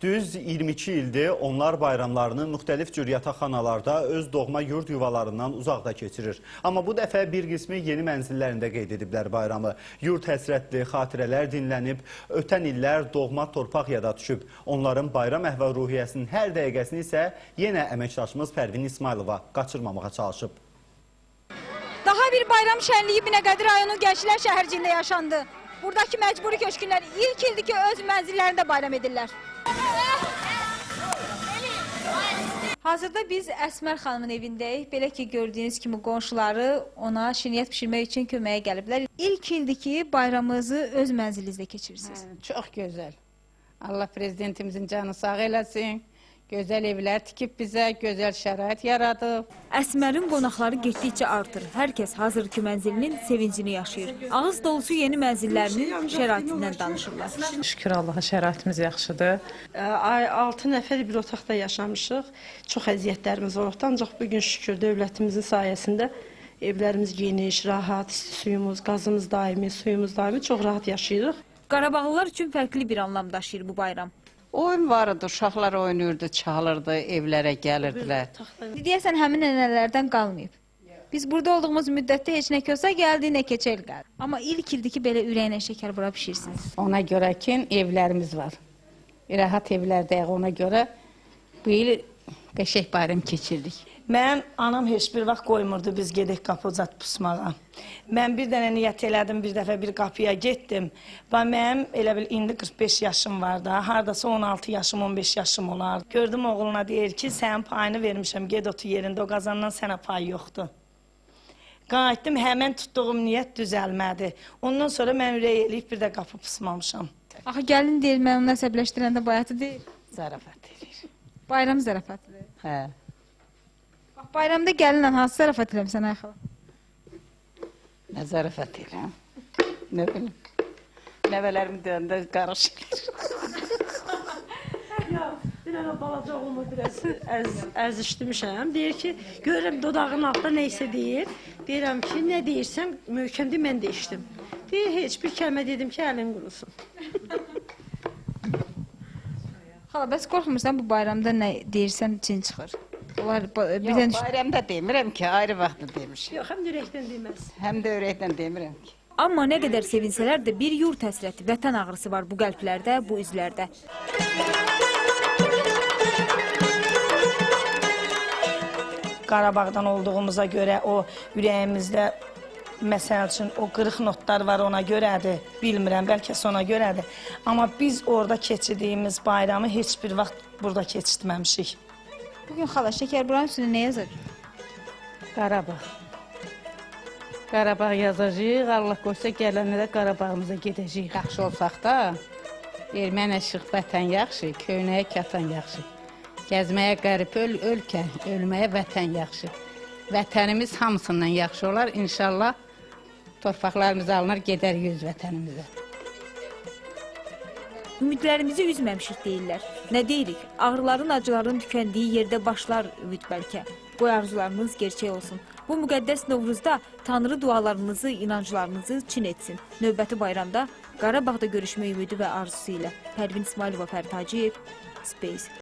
Düz 22 ildir onlar bayramlarını müxtəlif cür yataqxanalarda öz doğma yurd yuvalarından uzaqda keçirir. Amma bu dəfə bir qismi yeni mənzillərində qeyd ediblər bayramı. Yurd həsrətli xatirələr dinlənib, ötən illər doğma torpaq yada düşüb. Onların bayram əhval-ruhiyyəsinin hər dəqiqəsini isə yenə əməkdaşımız Pərvin İsmailova qaçırmamağa çalışıb. Daha bir bayram şənliyi Binəqədi rayonu Gənclər şəhərciyində yaşandı. Buradakı məcburi köçkünlər ilk ildir ki öz mənzillərində bayram edirlər. Hazırda biz Əsmər xanımın evindəyik. Belə ki, gördüyünüz kimi qonşuları ona şirniyyat bişirmək üçün köməyə gəliblər. İlk ildir ki, bayramınızı öz mənzilinizdə keçirirsiniz. Hə, Çox gözəl. Allah prezidentimizin canı sağ eləsin. Gözəl evlər tikib bizə, gözəl şərait yaradıb. Əsmərin qonaqları getdikcə artır. Hər kəs hazırki mənzilinin sevincini yaşayır. Ağız dolusu yeni mənzillərinin şəraitindən danışırlar. Şükür Allaha şəraitimiz yaxşıdır. Ay 6 nəfər bir otaqda yaşamışıq. Çox əziyyətlərimiz olubdu, ancaq bu gün şükür dövlətimizin sayəsində evlərimiz geniş, rahat, suyumuz, qazımız daimi, suyumuz daimi çox rahat yaşayırıq. Qarabağlılar üçün fərqli bir anlam daşıyır bu bayram. Oyun var idi, uşaqlar oynayırdı, çalırdı, evlərə gəlirdilər. Deyəsən həmin nənələrdən qalmayıb. Biz burada olduğumuz müddətdə heç nə kösə gəldi, nə keçəl gəldi. Amma ilk ildir ki, belə ürəyinə şəkər vura bişirsiniz. Ona görə ki, evlərimiz var. Rahat evlərdəyik ona görə bu il qəşəng bayram keçirdik. Mən anam heç bir vaxt qoymurdu biz gedək qapıcat pusmağa. Mən bir dənə niyyət elədim, bir dəfə bir qapıya getdim. Və mənim elə bil indi 45 yaşım var da, hardasa 16 yaşım, 15 yaşım olar. Gördüm oğluna deyir ki, sənin payını vermişəm, get otur yerində, o qazandan sənə pay yoxdur. Qayıtdım, həmən tutduğum niyyət düzəlmədi. Ondan sonra mən ürək eləyib bir də qapı pusmamışam. Axı gəlin deyir, mən onu əsəbləşdirəndə bayatı deyil. Zarafat edir. Bayram zarafatıdır. Hə. Bax, bayramda gəlinlə hansı zarafat eləmsən ay xala? Nə zarafat edirəm? Nə bilim. Nəvələrim döndü qarışır. Bir dənə balaca oğlumu biraz əz, əzişdirmişəm. Deyir ki, görürəm dodağının altında nə isə deyir. Deyirəm ki, nə deyirsən, möhkəmdir, mən dəyişdim. Deyir, heç bir kəlmə dedim ki, əlin qurusun. Xala, bəs qorxmursan bu bayramda nə deyirsən cin çıxır? Onlar Yox, bayramda demirəm ki, ayrı vaxtda demişəm. Yox, həm ürəkdən deməz. Həm də ürəkdən demirəm ki. Amma nə qədər sevinsələr də bir yurt həsrəti, vətən ağrısı var bu qəlblərdə, bu üzlərdə. Qarabağdan olduğumuza görə o ürəyimizdə məsəl üçün o qırıq notlar var ona görədir. Bilmirəm, bəlkə ona görədir. Amma biz orada keçirdiyimiz bayramı heç bir vaxt burada keçirtməmişik. Bugün xala şəkər buranın üstünə nə yazır? Qarabağ. Qarabağ yazacağıq. Allah qoysa gələndə də Qarabağımıza gedəcəyik. Yaxşı olsaq da, erməni işıq vətən yaxşı, köynəyə katan yaxşı. Gəzməyə qərib öl ölkə, ölməyə vətən yaxşı. Vətənimiz hamısından yaxşı olar. İnşallah torpaqlarımız alınır, gedər yüz vətənimizə. Ümidlərimizi üzməmişik deyirlər. Nə deyirik? Ağrıların, acıların tükəndiyi yerdə başlar ümid bəlkə. Qoy arzularınız gerçək olsun. Bu müqəddəs Novruzda Tanrı dualarınızı, inanclarınızı çin etsin. Növbəti bayramda Qarabağda görüşmə ümidi və arzusu ilə Pərvin İsmailova Fərid Hacıyev, Space.